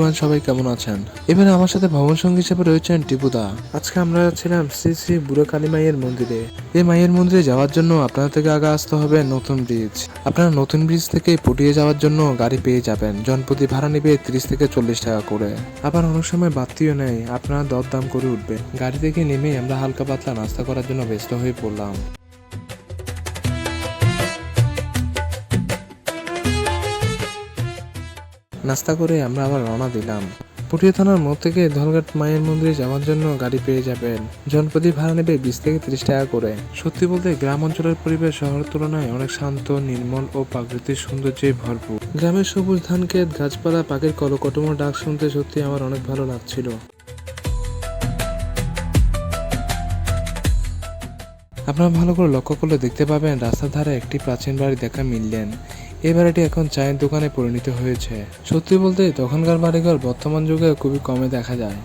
Everyone সবাই কেমন আছেন? এবারে আমার সাথে ভ্রমণ সঙ্গী হিসেবে রয়েছেন টিপুদা। আজকে আমরা যাচ্ছিলাম শ্রী শ্রী বুড়ো কালী মাইয়ের মন্দিরে। এই মায়ের মন্দিরে যাওয়ার জন্য আপনাদের থেকে আগে আসতে হবে নতুন ব্রিজ। আপনারা নতুন ব্রিজ থেকে পটিয়ে যাওয়ার জন্য গাড়ি পেয়ে যাবেন। জনপ্রতি ভাড়া নেবে তিরিশ থেকে চল্লিশ টাকা করে। আবার অনেক সময় বাড়তিও নেই আপনারা দরদাম করে উঠবে গাড়ি থেকে নেমে আমরা হালকা পাতলা নাস্তা করার জন্য ব্যস্ত হয়ে পড়লাম। নাস্তা করে আমরা আবার রওনা দিলাম। পুটিয়া থানার মোড় থেকে ধলঘাট মায়ের মন্দিরে যাওয়ার জন্য গাড়ি পেয়ে যাবেন। জনপ্রতি ভাড়া নেবে বিশ থেকে ত্রিশ টাকা করে। সত্যি বলতে গ্রাম অঞ্চলের পরিবেশ শহরের তুলনায় অনেক শান্ত, নির্মল ও প্রাকৃতিক সৌন্দর্যে ভরপুর। গ্রামের সবুজ ধান ক্ষেত, গাছপালা, পাখির কলকটমো ডাক শুনতে সত্যি আমার অনেক ভালো লাগছিল। আপনারা ভালো করে লক্ষ্য করলে দেখতে পাবেন, রাস্তার ধারে একটি প্রাচীন বাড়ি দেখা মিললেন। এই বাড়িটি এখন চায়ের দোকানে পরিণত হয়েছে। সত্যি বলতে, তখনকার বাড়িঘর বর্তমান যুগে খুবই কমে দেখা যায়।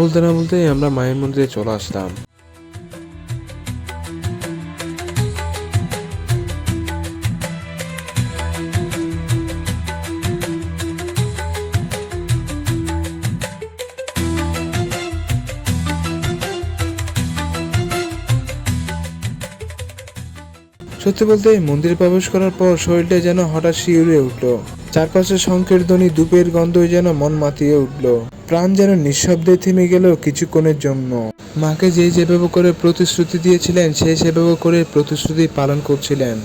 বলতে না বলতেই আমরা মায়ের মন্দিরে চলে আসলাম। সত্যি বলতে এই মন্দিরে প্রবেশ করার পর শরীরটা যেন হঠাৎ শিউরে উঠল। চারপাশে শঙ্কের ধ্বনি ধূপের গন্ধই যেন মন মাতিয়ে উঠল। প্রাণ যেন নিঃশব্দে থেমে গেল কিছুক্ষণের জন্য। মাকে যে যেভাবে করে প্রতিশ্রুতি দিয়েছিলেন, সে সেভাবে করে প্রতিশ্রুতি পালন করছিলেন।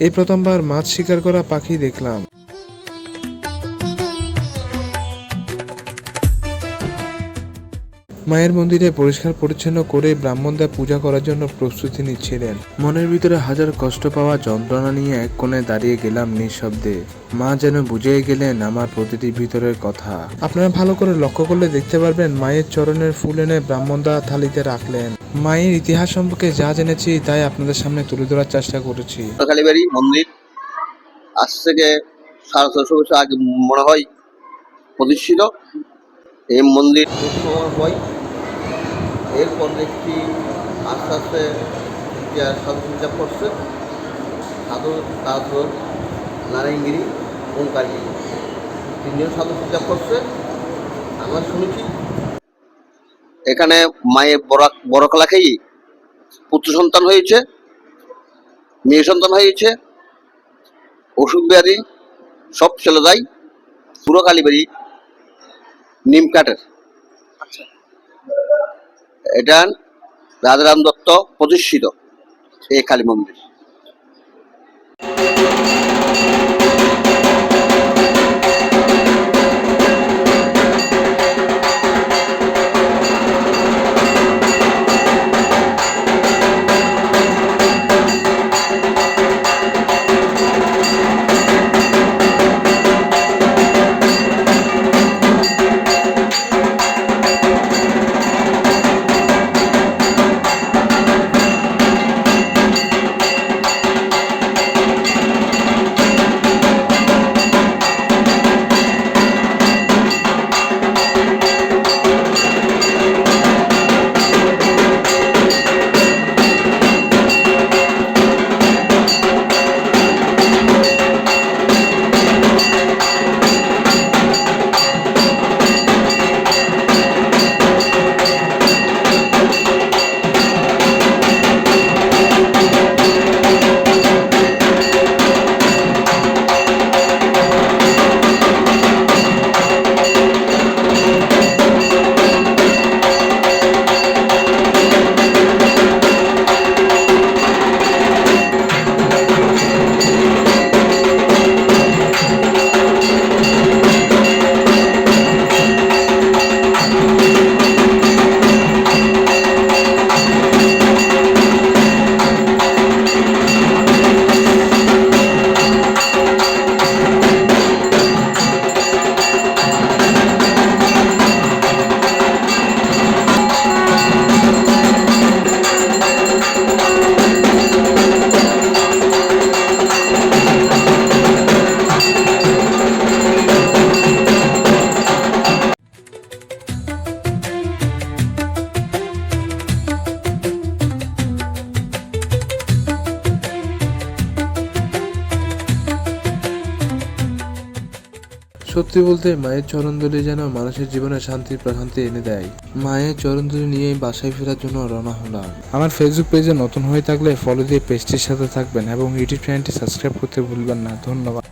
এই প্রথমবার মাছ শিকার করা পাখি দেখলাম। মায়ের মন্দিরে পরিষ্কার পরিচ্ছন্ন করে ব্রাহ্মণরা পূজা করার জন্য প্রস্তুতি নিচ্ছিলেন। মনের ভিতরে হাজার কষ্ট পাওয়া যন্ত্রণা নিয়ে এক কোণে দাঁড়িয়ে গেলাম নিঃশব্দে। মা যেন বুঝে গেলেন আমার প্রতিটি ভিতরের কথা। আপনারা ভালো করে লক্ষ্য করলে দেখতে পারবেন মায়ের চরণের ফুল এনে ব্রাহ্মণদা থালিতে রাখলেন। মায়ের ইতিহাস সম্পর্কে যা জেনেছি তাই আপনাদের সামনে তুলে ধরার চেষ্টা করেছি। কালীবাড়ি মন্দির আজ থেকে সাড়ে ছশো বছর আগে মনে হয় প্রতিষ্ঠিত। এই মন্দির হয় এরপর দেখছি আস্তে আস্তে ইতিহাস সাধু পূজা করছে। সাধু তারপর নারায়ণগিরি, ওঙ্কারগিরি। তিনজন সাধু পূজা করছে। আমরা শুনেছি। এখানে মায়ের বড় বড় কলা খেয়ে পুত্র সন্তান হয়েছে, মেয়ে সন্তান হয়েছে ওষুধ ব্যাধি, সব চলে যায় পুরো কালীবাড়ি নিম কাঠের এটা রাজারাম দত্ত প্রতিষ্ঠিত এই কালী মন্দির। সত্যি বলতে, মায়ের চরণধুলি যেন মানুষের জীবনে শান্তি, প্রশান্তি এনে দেয়। মায়ের চরণদলি নিয়ে বাসায় ফেরার জন্য রওনা হলাম। আমার ফেসবুক পেজে নতুন হয়ে থাকলে ফলো দিয়ে পেজটির সাথে থাকবেন এবং ইউটিউব চ্যানেলটি সাবস্ক্রাইব করতে ভুলবেন না। ধন্যবাদ।